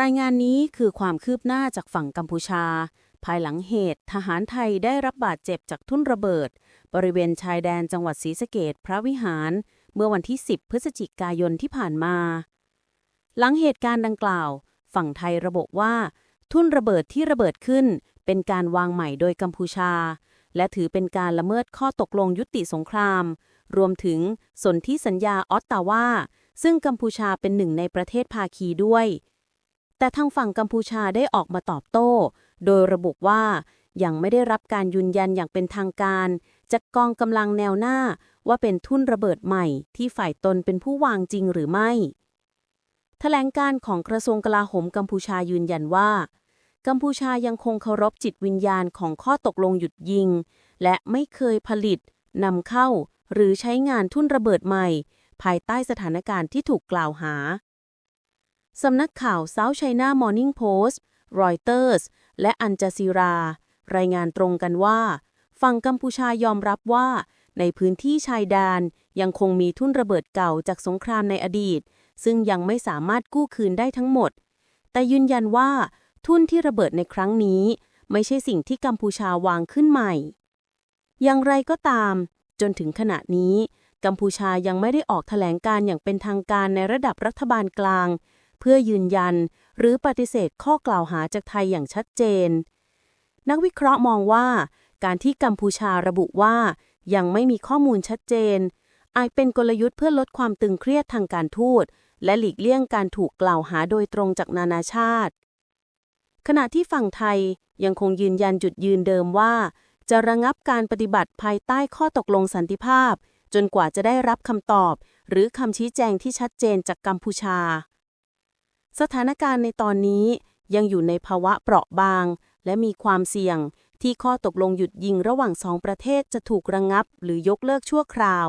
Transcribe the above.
รายงานนี้คือความคืบหน้าจากฝั่งกัมพูชา ภายหลังเหตุ ทหารไทยได้รับบาดเจ็บจากทุ่นระเบิด บริเวณชายแดนจังหวัดศรีสะเกดพระวิหาร เมื่อวันที่ 10 พฤศจิกายนที่ผ่านมา หลังเหตุการณ์ดังกล่าว ฝั่งไทยระบุว่า ทุ่นระเบิดที่ระเบิดขึ้น เป็นการวางใหม่โดยกัมพูชา และถือเป็นการละเมิดข้อตกลงยุติสงคราม รวมถึงสนธิสัญญาออตตาวาซึ่งกัมพูชาเป็นหนึ่งในประเทศภาคีด้วย แต่ทางฝั่งกัมพูชาได้ออกมาตอบโต้ โดยระบุว่ายังไม่ได้รับการยืนยันอย่างเป็นทางการ จากกองกำลังแนวหน้าว่าเป็นทุ่นระเบิดใหม่ที่ฝ่ายตนเป็นผู้วางจริงหรือไม่แถลงการของกระทรวงกลาโหมกัมพูชายืนยันว่า กัมพูชายังคงเคารพจิตวิญญาณของข้อตกลงหยุดยิง และไม่เคยผลิตนำเข้า หรือใช้งานทุ่นระเบิดใหม่ ภายใต้สถานการณ์ที่ถูกกล่าวหา สำนักข่าว South China Morning Post Reuters และอันจาซีรา รายงานตรงกันว่า ฝั่งกัมพูชายอมรับว่า ในพื้นที่ชายแดนยังคงมีทุ่นระเบิดเก่าจากสงครามในอดีต ซึ่งยังไม่สามารถกู้คืนได้ทั้งหมด แต่ยืนยันว่า ทุ่นที่ระเบิดในครั้งนี้ ไม่ใช่สิ่งที่กัมพูชาวางขึ้นใหม่ อย่างไรก็ตาม จนถึงขณะนี้ กัมพูชายังไม่ได้ออกแถลงการอย่างเป็นทางการในระดับรัฐบาลกลาง เพื่อยืนยัน หรือปฏิเสธข้อกล่าวหาจากไทยอย่างชัดเจน นักวิเคราะห์มองว่า การที่กัมพูชาระบุว่า ยังไม่มีข้อมูลชัดเจน อาจเป็นกลยุทธ์เพื่อลดความตึงเครียดทางการทูต และหลีกเลี่ยงการถูกกล่าวหาโดยตรงจากนานาชาติ ขณะที่ฝั่งไทยยังคงยืนยันจุดยืนเดิมว่า จะระงับการปฏิบัติภายใต้ข้อตกลงสันติภาพ จนกว่าจะได้รับคำตอบ หรือคำชี้แจงที่ชัดเจนจากกัมพูชา สถานการณ์ในตอนนี้ยังอยู่ในภาวะเปราะบาง และมีความเสี่ยงที่ข้อตกลงหยุดยิงระหว่างสองประเทศจะถูกระงงับหรือยกเลิกชั่วคราว